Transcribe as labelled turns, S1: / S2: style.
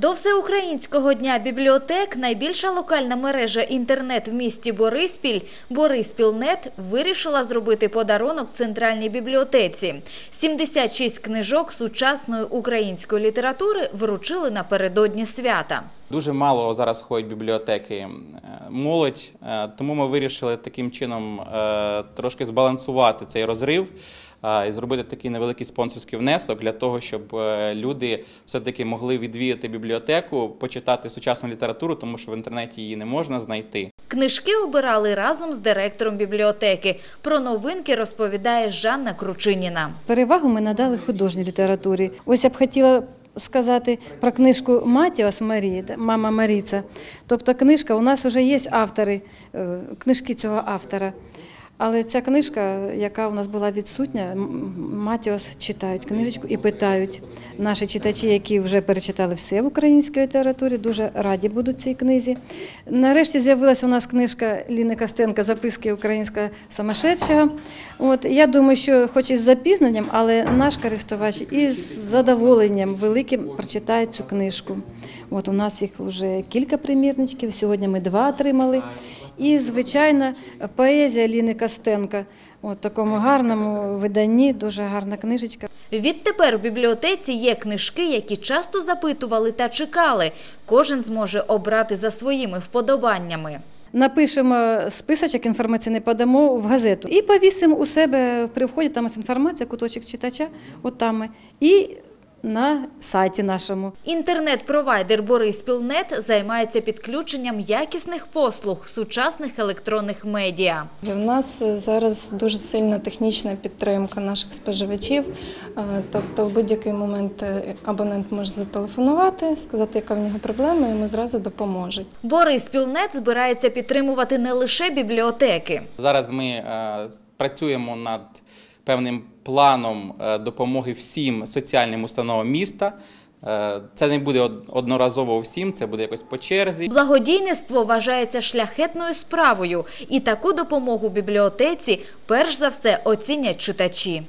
S1: До всеукраїнського дня бібліотек найбільша локальна мережа інтернет в місті Бориспіль Бориспілнет вирішила зробити подарунок центральній бібліотеці. 76 книжок сучасної української літератури вручили напередодні свята.
S2: Дуже мало зараз ходять бібліотеки е, молодь, е, тому ми вирішили таким чином е, трошки збалансувати цей розрив і зробити такий невеликий спонсорський внесок для того, щоб е, люди все-таки могли відвідати бібліотеку, почитати сучасну літературу, тому що в інтернеті її не можна знайти.
S1: Книжки обирали разом з директором бібліотеки. Про новинки розповідає Жанна Кручиніна.
S3: Перевагу ми надали художній літературі. Ось я б хотіла сказати про книжку Матіос Марії, мама Маріца. Тобто книжка, у нас вже є автори, е, книжки цього автора. Але ця книжка, яка у нас була відсутня, Матіос читають книжечку і питають. Наші читачі, які вже перечитали все в українській літературі, дуже раді будуть цій книзі. Нарешті з'явилася у нас книжка Ліни Костенка Записки українського самошедшого. От я думаю, що хоч із запізненням, але наш користувач із задоволенням великим прочитає цю книжку. От у нас їх вже кілька примірничків. Сьогодні ми два отримали. І, звичайно, поезія Ліни Костенка. От такому гарному виданні, дуже гарна книжечка.
S1: Відтепер у бібліотеці є книжки, які часто запитували та чекали. Кожен зможе обрати за своїми вподобаннями.
S3: Напишемо списочок інформаційний, подамо в газету і повісимо у себе при вході. Там ось інформація, куточок читача, от там і на сайті нашому.
S1: Інтернет-провайдер Бориспілнет займається підключенням якісних послуг сучасних електронних медіа.
S4: В нас е, зараз дуже сильна технічна підтримка наших споживачів. Е, Тобто, в будь-який момент е, абонент може зателефонувати, сказати, яка в нього проблема, і йому зразу допоможуть.
S1: Бориспілнет збирається підтримувати не лише бібліотеки.
S2: Зараз ми працюємо над певним планом е, допомоги всім соціальним установам міста. Е, Це не буде одноразово всім, це буде якось по черзі.
S1: Благодійництво вважається шляхетною справою, і таку допомогу бібліотеці перш за все оцінять читачі.